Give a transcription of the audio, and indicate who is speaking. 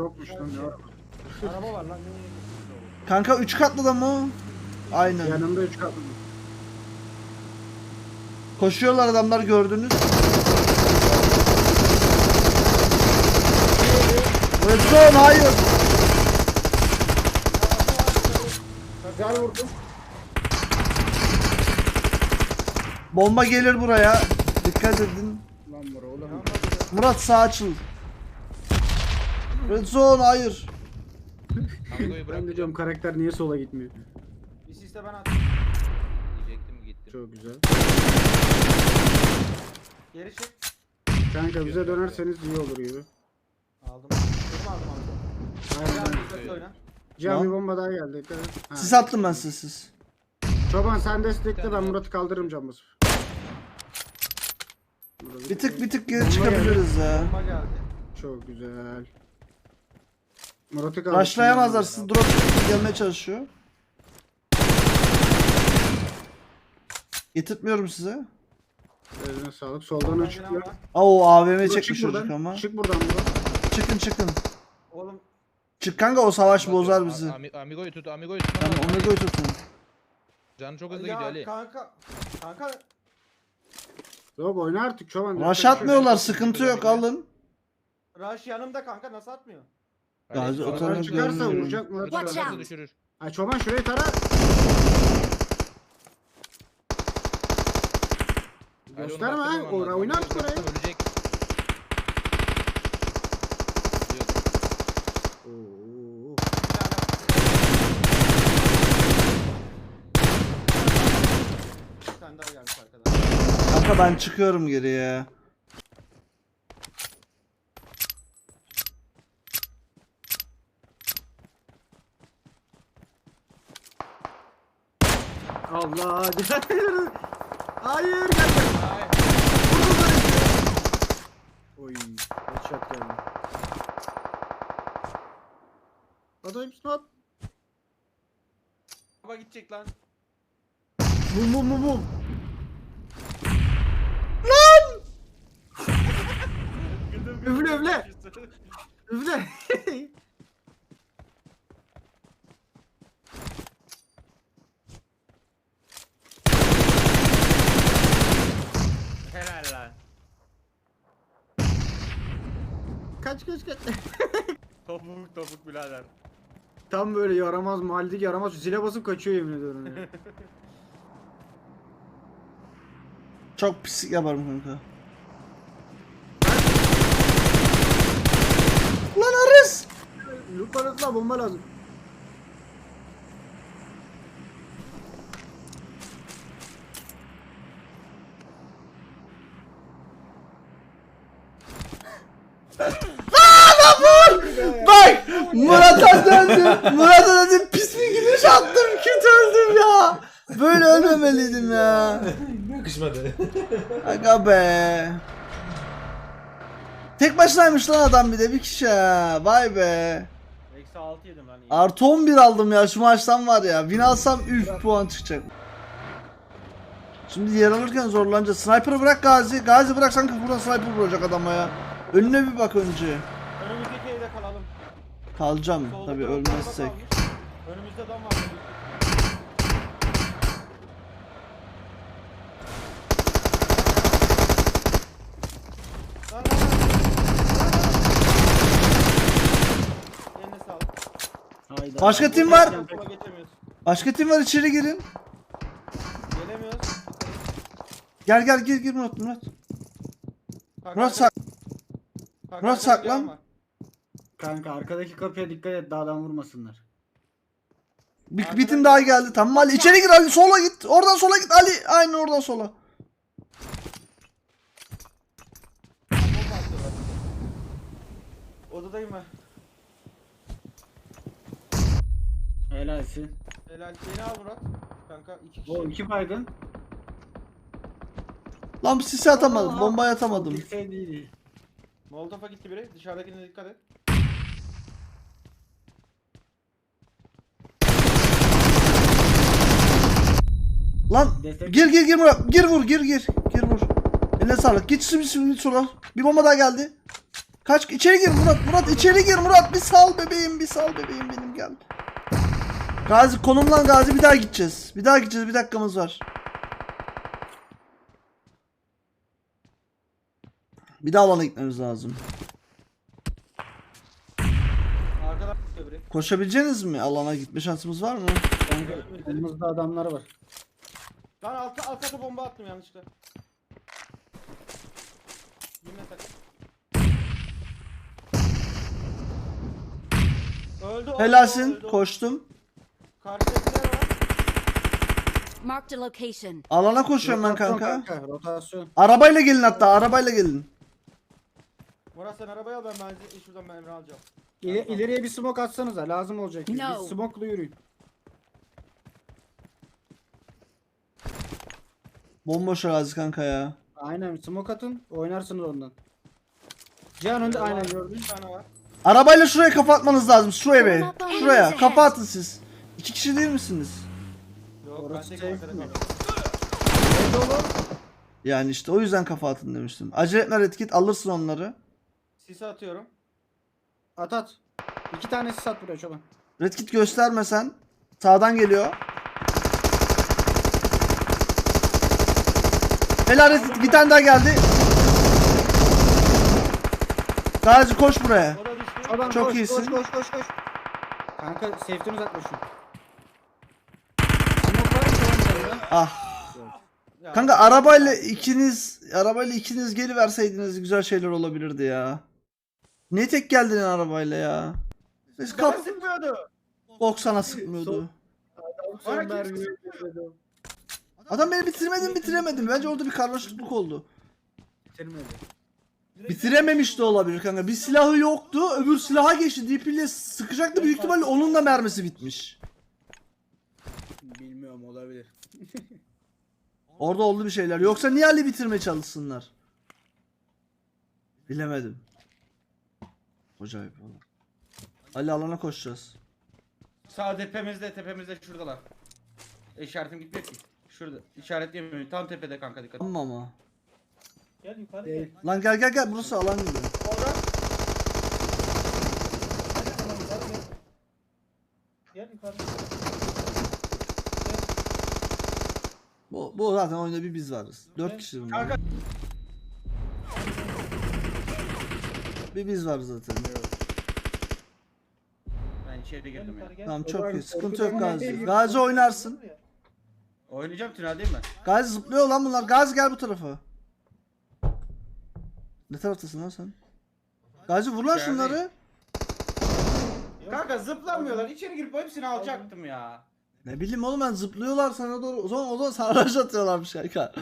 Speaker 1: Çokmuş lan ya.
Speaker 2: Araba var lan. Ne-
Speaker 3: Kanka 3 katlı da mı? Aynen.
Speaker 1: Yanında üç katlı.
Speaker 3: Koşuyorlar adamlar gördünüz. Zone hayır.
Speaker 1: Güzel vurdum.
Speaker 3: Bomba gelir buraya. Dikkat edin.
Speaker 1: Lan.
Speaker 3: Murat sağ açıl. Red zone hayır.
Speaker 4: Bırak
Speaker 1: Ben de diyorum karakter niye sola gitmiyor.
Speaker 2: Bir siste ben attım.
Speaker 4: diyecektim gittim.
Speaker 1: Çok güzel.
Speaker 2: Geri çık.
Speaker 1: Kanka bize dönerseniz iyi olur gibi.
Speaker 2: Aldım. Benim aldım aldım.
Speaker 1: Aynen.
Speaker 2: Oyna.
Speaker 1: Cihan bir bomba daha geldi. Dikkat et. Ha.
Speaker 3: Sis attım ben size siz.
Speaker 1: Çoban sen destekle ben Murat'ı kaldırırım cambaz.
Speaker 3: Bir tık bir tık geri çıkabiliriz ya.
Speaker 2: Bomba geldi.
Speaker 1: Çok güzel. Murat'ı kaldır.
Speaker 3: Rushlayamazlar. Siz drop gelmeye çalışıyor. Getirtmiyorum size.
Speaker 1: Eline sağlık. Soldan
Speaker 2: Bomba
Speaker 1: çıkıyor.
Speaker 2: gelen var.
Speaker 3: Oo AVM
Speaker 1: Murat,
Speaker 3: çekmiş çocuk
Speaker 1: buradan.
Speaker 3: ama.
Speaker 1: Çık buradan Murat.
Speaker 3: Çıkın çıkın.
Speaker 2: Oğlum
Speaker 3: Çık kanka o savaş
Speaker 4: Bak,
Speaker 3: bozar bizi.
Speaker 4: Ami- Amigo'yu tut, Amigo'yu tut.
Speaker 3: Tamam Omego'yu tutun.
Speaker 4: Canı çok hızlı
Speaker 2: ya
Speaker 4: gidiyor Ali.
Speaker 2: kanka. Kanka
Speaker 1: Yok oyna artık çoban.
Speaker 3: Rush atmıyorlar sıkıntı yok alın.
Speaker 2: Rush yanımda kanka nasıl atmıyor?
Speaker 4: Ali,
Speaker 3: Gazi
Speaker 4: sonra
Speaker 3: o tarafa
Speaker 4: bırak,
Speaker 1: çıkarsa
Speaker 3: görmüyorum.
Speaker 1: vuracak Murat.
Speaker 4: Düşürür,
Speaker 5: Watch
Speaker 4: düşürür,
Speaker 5: out.
Speaker 4: düşürür.
Speaker 1: Ay çoban şurayı tara.
Speaker 4: Ali onu
Speaker 1: Gösterme ha.
Speaker 4: bastırmaman
Speaker 1: Ora
Speaker 4: lazım.
Speaker 1: oraya.
Speaker 4: Bastırma, Ölecek. Yok.
Speaker 1: Oo.
Speaker 2: Bir tane. Bir tane daha gelmiş arkadan.
Speaker 3: Kanka ben çıkıyorum geriye.
Speaker 1: Allah. Hayır gelme.
Speaker 2: Ay.
Speaker 1: Oy. Headshot geldi. Adayım snap.
Speaker 2: Baba gidecek lan.
Speaker 1: Bum bum bum bum. Üfle üfle. Üfle.
Speaker 2: Helal lan.
Speaker 1: Kaç kaç kaç.
Speaker 2: Topuk topuk birader.
Speaker 1: Tam böyle yaramaz mahalledeki yaramaz zile basıp kaçıyor yemin ediyorum ya.
Speaker 3: Çok pislik yaparım kanka. Lan Ares!
Speaker 1: Loot parasına bomba lazım.
Speaker 3: Bak! Murat'a döndüm. Murat'a döndüm. Pis bir gidiş attım. Kötü öldüm ya. Böyle ölmemeliydim ya.
Speaker 6: Yakışmadı.
Speaker 3: Aga be. Tek başınaymış lan adam bir de bir kişi ha. Vay be.
Speaker 2: Eksi 6 yedim lan. iyi.
Speaker 3: Artı 11 aldım ya şu maçtan var ya. Win alsam üf puan çıkacak. Şimdi yer alırken zorlanacağız. Sniper'ı bırak Gazi. Gazi bırak sanki buradan sniper vuracak adama ya. Önüne bir bak önce. Kalacağım
Speaker 2: Solda araba
Speaker 3: ölmezsek.
Speaker 2: Önümüzde dam var.
Speaker 1: Hayda.
Speaker 3: Başka tim var. Başka tim var içeri girin.
Speaker 2: Gelemiyoruz.
Speaker 3: Gel gel gir gir Murat Murat. Murat sak. Murat saklan.
Speaker 1: Kanka arkadaki kapıya dikkat et dağdan vurmasınlar.
Speaker 3: Bir, bir tim daha geldi. Tamam Ali içeri gir Ali sola git. Oradan sola git Ali. Aynen oradan sola.
Speaker 2: Odadayım ben.
Speaker 1: Helalsin.
Speaker 2: Helal. Beni al Murat. Kanka iki kişi.
Speaker 1: O iki baygın.
Speaker 3: Lan bu sisi atamadım. Bombayı atamadım.
Speaker 1: Değil.
Speaker 2: Molotof'a gitti biri. Dışarıdakine dikkat et.
Speaker 3: Lan
Speaker 1: Destek-
Speaker 3: gir gir gir Murat. Gir vur gir gir. Gir vur. Eline sağlık. Git şimdi şimdi sola. Bir bomba daha geldi. Kaç içeri gir Murat. Murat içeri gir Murat. Bir sal bebeğim bir sal bebeğim benim gel. Gazi konumlan Gazi bir daha gideceğiz. Bir daha gideceğiz bir dakikamız var. Bir daha alana gitmemiz lazım.
Speaker 2: Arkadan biri.
Speaker 3: Koşabileceğiniz mi? Alana gitme şansımız var mı?
Speaker 1: Kanka önümüzde adamlar var.
Speaker 2: Lan alt, alt kata bomba attım yanlışlıkla. Yine tak. Öldü.
Speaker 3: Helalsin.
Speaker 2: öldü.
Speaker 3: Koştum.
Speaker 2: Karşıdakiler var.
Speaker 5: Marked a location.
Speaker 3: Alana koşuyorum ben
Speaker 1: Rotasyon
Speaker 3: kanka.
Speaker 1: Rotasyon.
Speaker 3: Arabayla gelin hatta arabayla gelin.
Speaker 2: Murat sen arabayı al ben benzin şuradan ben Emre alacağım.
Speaker 1: İle, ileriye bir smoke atsanıza lazım olacak. Bir
Speaker 5: No.
Speaker 1: smoke'lu yürüyün.
Speaker 3: Bomboş arazi kanka ya.
Speaker 1: Aynen smoke atın oynarsınız ondan. Cihan önde aynen gördün.
Speaker 2: Bir tane var.
Speaker 3: Arabayla şuraya kafa atmanız lazım. Şu eve. Şuraya. Kafa atın siz. İki kişi değil misiniz?
Speaker 2: Yok ben
Speaker 1: Orası
Speaker 2: tek arkada.
Speaker 1: Evde olur.
Speaker 3: Yani işte o yüzden kafa atın demiştim. Acele etme Redkit alırsın onları.
Speaker 2: Sisi atıyorum.
Speaker 1: At at. İki tanesi sat buraya çoban.
Speaker 3: Redkit gösterme sen. Sağdan geliyor. Helal Redkit bir tane daha geldi. Gazi koş buraya.
Speaker 2: O da düştü.
Speaker 1: Çoban
Speaker 3: Çok
Speaker 1: koş,
Speaker 3: iyisin.
Speaker 1: Koş koş koş koş. Kanka. Smoke var mı çoban sende?
Speaker 3: Ah.
Speaker 2: Ya,
Speaker 3: Kanka arabayla ikiniz arabayla ikiniz geliverseydiniz güzel şeyler olabilirdi ya. Ne tek geldin arabayla ya? Siz
Speaker 2: Bana
Speaker 3: kap
Speaker 2: sıkmıyordu.
Speaker 3: bok sana sıkmıyordu.
Speaker 1: Son
Speaker 2: Bana
Speaker 1: mermi
Speaker 2: kimse
Speaker 1: dedim.
Speaker 3: Adam beni bitirmedin bitiremedim. Bence orada bir karmaşıklık oldu.
Speaker 1: Bitirmedi.
Speaker 3: Bitirememiş de olabilir kanka. Bir silahı yoktu. Öbür silaha geçti. DP ile sıkacaktı. Büyük ihtimalle onun da mermisi bitmiş.
Speaker 1: Bilmiyorum olabilir.
Speaker 3: Orada oldu bir şeyler. Yoksa niye Ali bitirmeye çalışsınlar? Bilemedim. Acayip valla. Ali alana koşacağız.
Speaker 2: Sağ tepemizde tepemizde şuradalar. İşaretim gitmiyor ki. Şurada. İşaretleyemiyorum. Tam tepede kanka dikkat. et.
Speaker 3: Tamam ama.
Speaker 6: Gel yukarı
Speaker 1: Değil.
Speaker 6: gel.
Speaker 3: Lan gel gel gel burası alan gibi.
Speaker 2: Orada.
Speaker 6: Gel yukarı.
Speaker 3: Bu, bu zaten oyunda bir biz varız. Dört kişi bunlar.
Speaker 2: Kanka.
Speaker 3: Bir biz var zaten.
Speaker 2: Ben içeri girdim ya.
Speaker 3: Tamam çok iyi. Sıkıntı yok Gazi. Gazi oynarsın.
Speaker 2: Oynayacağım tüneldeyim ben.
Speaker 3: Gazi zıplıyor lan bunlar. Gazi gel bu tarafa. Ne taraftasın lan sen? Gazi vur lan
Speaker 2: İçerideyim.
Speaker 3: şunları.
Speaker 2: Kanka zıplamıyorlar. İçeri girip hepsini alacaktım ya.
Speaker 3: Ne bileyim oğlum ben zıplıyorlar sana doğru. O zaman o zaman rush atıyorlarmış kanka.